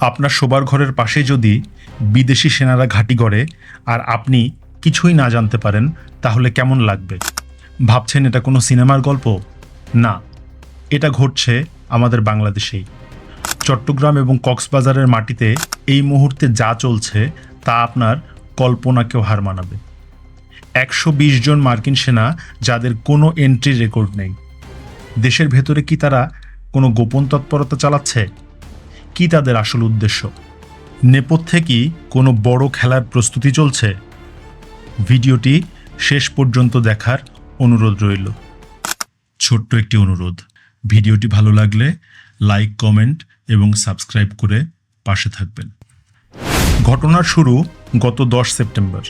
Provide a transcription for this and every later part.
আপনার শোবার ঘরের পাশে যদি বিদেশি সেনারা ঘাঁটি গড়ে আর আপনি কিছুই না জানতে পারেন, তাহলে কেমন লাগবে? ভাবছেন এটা কোনো সিনেমার গল্প? না, এটা ঘটছে আমাদের বাংলাদেশেই। চট্টগ্রাম এবং কক্সবাজারের মাটিতে এই মুহূর্তে যা চলছে, তা আপনার কল্পনাকেও হার মানাবে। একশো বিশ জন মার্কিন সেনা যাদের কোনো এন্ট্রি রেকর্ড নেই। দেশের ভেতরে কি তারা কোনো গোপন তৎপরতা চালাচ্ছে? কি তাদের আসল উদ্দেশ্য? নেপথ্যে কি কোনো বড় খেলার প্রস্তুতি চলছে? ভিডিওটি শেষ পর্যন্ত দেখার অনুরোধ রইল। ছোট্ট একটি অনুরোধ। ভিডিওটি ভালো লাগলে লাইক, কমেন্ট এবং সাবস্ক্রাইব করে পাশে থাকবেন। ঘটনার শুরু গত দশ সেপ্টেম্বর।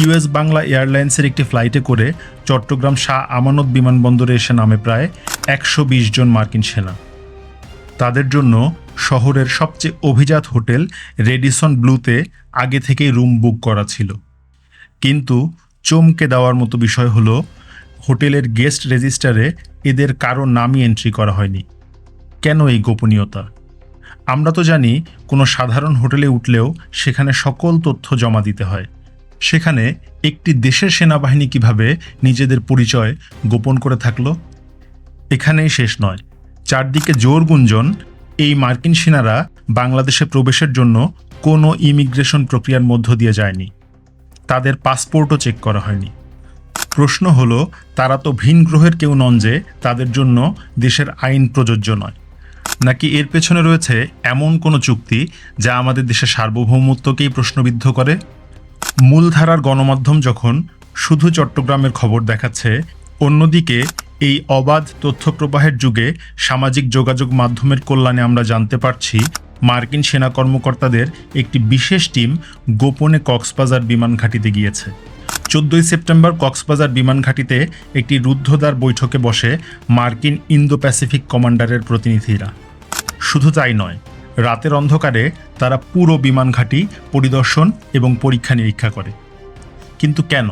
ইউএস বাংলা এয়ারলাইন্সের একটি ফ্লাইটে করে চট্টগ্রাম শাহ আমানত বিমানবন্দরে এসে নামে প্রায় একশো বিশ জন মার্কিন সেনা। তাদের জন্য শহরের সবচেয়ে অভিজাত হোটেল রেডিসন ব্লুতে আগে থেকেই রুম বুক করা ছিল। কিন্তু চমকে দেওয়ার মতো বিষয় হলো, হোটেলের গেস্ট রেজিস্টারে এদের কারও নামই এন্ট্রি করা হয়নি। কেন এই গোপনীয়তা? আমরা তো জানি কোনো সাধারণ হোটেলে উঠলেও সেখানে সকল তথ্য জমা দিতে হয়। সেখানে একটি দেশের সেনাবাহিনী কীভাবে নিজেদের পরিচয় গোপন করে থাকল? এখানেই শেষ নয়। চারদিকে জোর গুঞ্জন এই মার্কিন সেনারা বাংলাদেশে প্রবেশের জন্য কোনো ইমিগ্রেশন প্রক্রিয়ার মধ্য দিয়ে যায়নি। তাদের পাসপোর্টও চেক করা হয়নি। প্রশ্ন হলো, তারা তো ভিন গ্রহের কেউ নন যে তাদের জন্য দেশের আইন প্রযোজ্য নয়। নাকি এর পেছনে রয়েছে এমন কোনো চুক্তি যা আমাদের দেশের সার্বভৌমত্বকেই প্রশ্নবিদ্ধ করে? মূলধারার গণমাধ্যম যখন শুধু চট্টগ্রামের খবর দেখাচ্ছে, অন্যদিকে এই অবাধ তথ্য প্রবাহের যুগে সামাজিক যোগাযোগ মাধ্যমের কল্যাণে আমরা জানতে পারছি মার্কিন সেনা কর্মকর্তাদের একটি বিশেষ টিম গোপনে কক্সবাজার বিমান ঘাঁটিতে গিয়েছে। চোদ্দই সেপ্টেম্বর কক্সবাজার বিমান ঘাঁটিতে একটি রুদ্ধদ্বার বৈঠকে বসে মার্কিন ইন্দো প্যাসিফিক কমান্ডারের প্রতিনিধিরা। শুধু তাই নয়, রাতের অন্ধকারে তারা পুরো বিমান ঘাঁটি পরিদর্শন এবং পরীক্ষা নিরীক্ষা করে। কিন্তু কেন?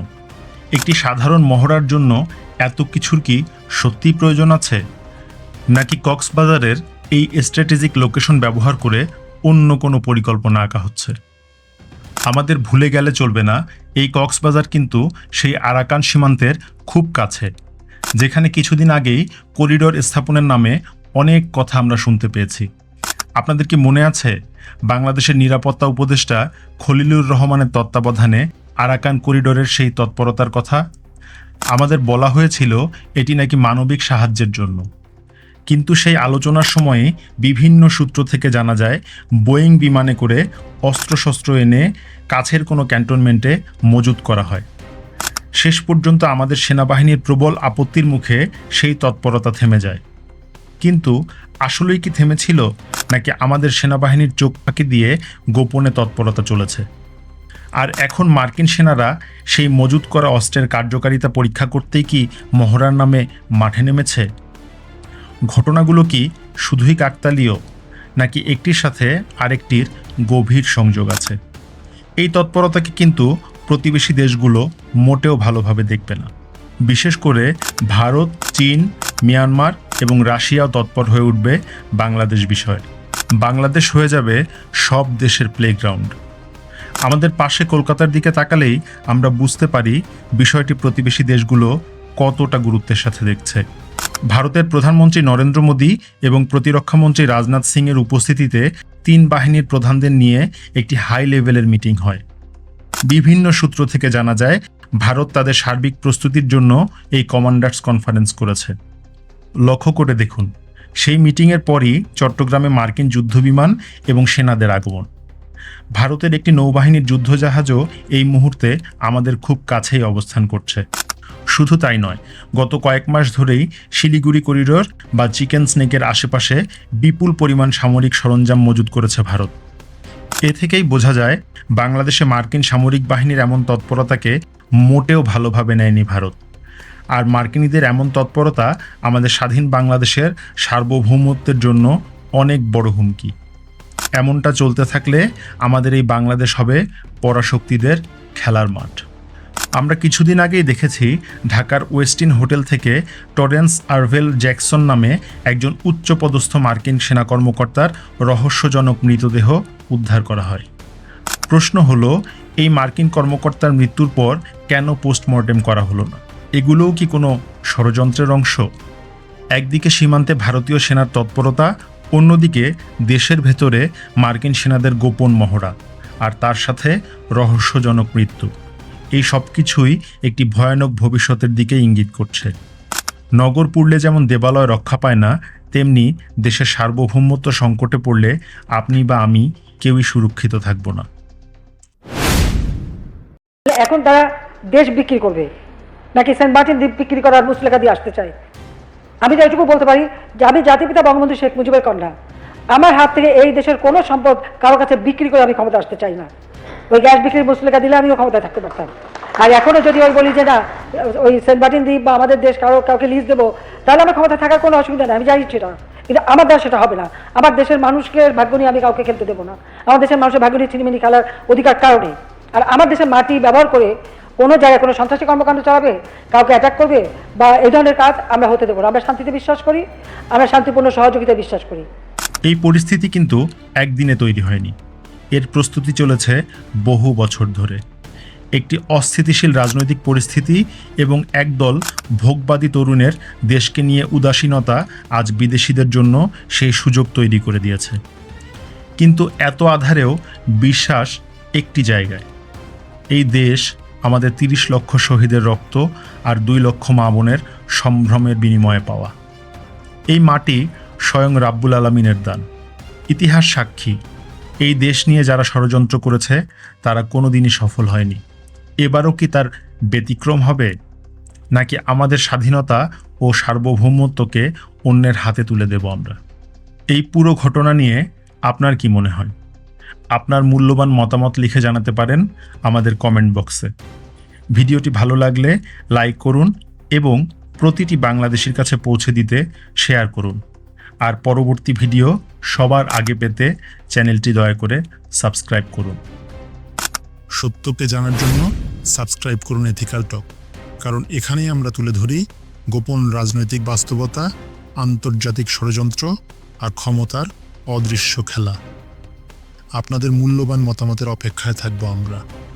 একটি সাধারণ মহড়ার জন্য এত কিছুর কি সত্যিই প্রয়োজন আছে? নাকি কক্সবাজারের এই স্ট্র্যাটেজিক লোকেশন ব্যবহার করে অন্য কোনো পরিকল্পনা আঁকা হচ্ছে? আমাদের ভুলে গেলে চলবে না, এই কক্সবাজার কিন্তু সেই আরাকান সীমান্তের খুব কাছে, যেখানে কিছুদিন আগেই করিডোর স্থাপনের নামে অনেক কথা আমরা শুনতে পেয়েছি। আপনাদের কি মনে আছে? বাংলাদেশের নিরাপত্তা উপদেষ্টা খলিলুর রহমানের তত্ত্বাবধানে আরাকান করিডোরের সেই তৎপরতার কথা। আমাদের বলা হয়েছিল, এটি নাকি মানবিক সাহায্যের জন্য। কিন্তু সেই আলোচনার সময়ে বিভিন্ন সূত্র থেকে জানা যায়, বোয়িং বিমানে করে অস্ত্রশস্ত্র এনে কাছের কোনো ক্যান্টনমেন্টে মজুত করা হয়। শেষ পর্যন্ত আমাদের সেনাবাহিনীর প্রবল আপত্তির মুখে সেই তৎপরতা থেমে যায়। কিন্তু আসলেই কি থেমেছিল, নাকি আমাদের সেনাবাহিনীর চোখ ফাঁকি দিয়ে গোপনে তৎপরতা চলেছে? আর এখন মার্কিন সেনারা সেই মজুত করা অস্ত্রের কার্যকারিতা পরীক্ষা করতেই কি মহড়ার নামে মাঠে নেমেছে? ঘটনাগুলো কি শুধুই কাকতালীয়, নাকি একটির সাথে আরেকটির গভীর সংযোগ আছে? এই তৎপরতাকে কিন্তু প্রতিবেশী দেশগুলো মোটেও ভালোভাবে দেখবে না। বিশেষ করে ভারত, চীন, মিয়ানমার এবং রাশিয়াও তৎপর হয়ে উঠবে বাংলাদেশ বিষয়ে। বাংলাদেশ হয়ে যাবে সব দেশের প্লেগ্রাউন্ড আমাদের পাশে কলকাতার দিকে তাকালেই আমরা বুঝতে পারি বিষয়টি প্রতিবেশী দেশগুলো কতটা গুরুত্বের সাথে দেখছে। ভারতের প্রধানমন্ত্রী নরেন্দ্র মোদী এবং প্রতিরক্ষামন্ত্রী রাজনাথ সিং এর উপস্থিতিতে তিন বাহিনীর প্রধানদের নিয়ে একটি হাই লেভেলের মিটিং হয়। বিভিন্ন সূত্র থেকে জানা যায়, ভারত তাদের সার্বিক প্রস্তুতির জন্য এই কমান্ডার্স কনফারেন্স করেছে। লক্ষ্য করে দেখুন, সেই মিটিংয়ের পরই চট্টগ্রামে মার্কিন যুদ্ধবিমান এবং সেনাদের আগমন। ভারতের একটি নৌবাহিনীর যুদ্ধজাহাজও এই মুহূর্তে আমাদের খুব কাছেই অবস্থান করছে। শুধু তাই নয়, গত কয়েক মাস ধরেই শিলিগুড়ি করিডোর বা চিকেন স্নেকের আশেপাশে বিপুল পরিমাণ সামরিক সরঞ্জাম মজুত করেছে ভারত। এ থেকেই বোঝা যায়, বাংলাদেশে মার্কিন সামরিক বাহিনীর এমন তৎপরতাকে মোটেও ভালোভাবে নেয়নি ভারত। আর মার্কিনীদের এমন তৎপরতা আমাদের স্বাধীন বাংলাদেশের সার্বভৌমত্বের জন্য অনেক বড় হুমকি। এমনটা চলতে থাকলে আমাদের এই বাংলাদেশ হবে পরাশক্তিদের খেলার মাঠ। আমরা কিছুদিন আগেই দেখেছি ঢাকার ওয়েস্টিন হোটেল থেকে টরেন্স আরভেল জ্যাকসন নামে একজন উচ্চপদস্থ মার্কিন সেনা কর্মকর্তার রহস্যজনক মৃতদেহ উদ্ধার করা হয়। প্রশ্ন হলো, এই মার্কিন কর্মকর্তার মৃত্যুর পর কেন পোস্টমর্টেম করা হলো না? এগুলোও কি কোনো ষড়যন্ত্রের অংশ? একদিকে সীমান্তে ভারতীয় সেনার তৎপরতা অন্যদিকে দেশের ভেতরে মার্কিন সেনাদের গোপন মহড়া আর তার সাথে রহস্যজনক মৃত্যু। এই সব কিছুই একটি ভয়ানক ভবিষ্যতের দিকে ইঙ্গিত করছে। নগর পুড়লে যেমন দেবালয় রক্ষা পায় না, তেমনি দেশের সার্বভৌমত্ব সংকটে পড়লে আপনি বা আমি কেউই সুরক্ষিত থাকব না। এখন তারা দেশ বিক্রি করবে, নাকি সেন্ট মার্টিন দ্বীপ বিক্রি করার মুসলেখা দিয়ে আসতে চায়? আমি তো এটুকু বলতে পারি যে আমি জাতিপিতা বঙ্গবন্ধু শেখ মুজিবের কন্যা। আমার হাত থেকে এই দেশের কোনো সম্পদ কারও কাছে বিক্রি করে আমি ক্ষমতা আসতে চাই না। ওই গ্যাস বিক্রির মুসলেখা দিলে আমিও ক্ষমতায় থাকতে পারতাম। আর এখনও যদি ওই বলি যে না, ওই সেন্ট মার্টিন দ্বীপ বা আমাদের দেশ কারও কাউকে লিজ দেবো, তাহলে আমার ক্ষমতা থাকার কোনো অসুবিধা নেই, আমি জানি সেটা। কিন্তু আমার দ্বারা সেটা হবে না। আমার দেশের মানুষকে ভাগ্য নিয়ে আমি কাউকে খেলতে দেবো না। আমার দেশের মানুষের ভাগ্য নিয়ে চিনিমিনি খেলার অধিকার কারণে আর আমার দেশের মাটি ব্যবহার করে কোনো জায়গায় কোনো সন্ত্রাসী কর্মকাণ্ড চালাবে, কাউকে অ্যাটাক করবে, বা এই ধরনের কাজ আমরা হতে দেবো আমরা শান্তিতে বিশ্বাস করি, আমরা শান্তিপূর্ণ সহযোগিতা বিশ্বাস করি। এই পরিস্থিতি কিন্তু একদিনে তৈরি হয়নি। এর প্রস্তুতি চলেছে বহু বছর ধরে। একটি অস্থিতিশীল রাজনৈতিক পরিস্থিতি এবং একদল ভোগবাদী তরুণের দেশকে নিয়ে উদাসীনতা আজ বিদেশিদের জন্য সেই সুযোগ তৈরি করে দিয়েছে। কিন্তু এত আধারেও বিশ্বাস একটি জায়গায়। এই দেশ আমাদের তিরিশ লক্ষ শহীদের রক্ত আর দুই লক্ষ মা বোনের সম্ভ্রমের বিনিময়ে পাওয়া। এই মাটি স্বয়ং রাব্বুল আলমিনের দান। ইতিহাস সাক্ষী। এই দেশ নিয়ে যারা ষড়যন্ত্র করেছে, তারা কোনোদিনই সফল হয়নি। এবারও কি তার ব্যতিক্রম হবে? নাকি আমাদের স্বাধীনতা ও সার্বভৌমত্বকে অন্যের হাতে তুলে দেব আমরা? এই পুরো ঘটনা নিয়ে আপনার কি মনে হয়? আপনার মূল্যবান মতামত লিখে জানাতে পারেন আমাদের কমেন্ট বক্সে ভিডিওটি ভালো লাগলে লাইক করুন এবং প্রতিটি বাংলাদেশির কাছে পৌঁছে দিতে শেয়ার করুন। আর পরবর্তী ভিডিও সবার আগে পেতে চ্যানেলটি দয়া করে সাবস্ক্রাইব করুন। সত্যকে জানার জন্য সাবস্ক্রাইব করুন এথিক্যাল টক কারণ এখানেই আমরা তুলে ধরি গোপন রাজনৈতিক বাস্তবতা, আন্তর্জাতিক ষড়যন্ত্র আর ক্ষমতার অদৃশ্য খেলা। আপনাদের মূল্যবান মতামতের অপেক্ষায় থাকব আমরা।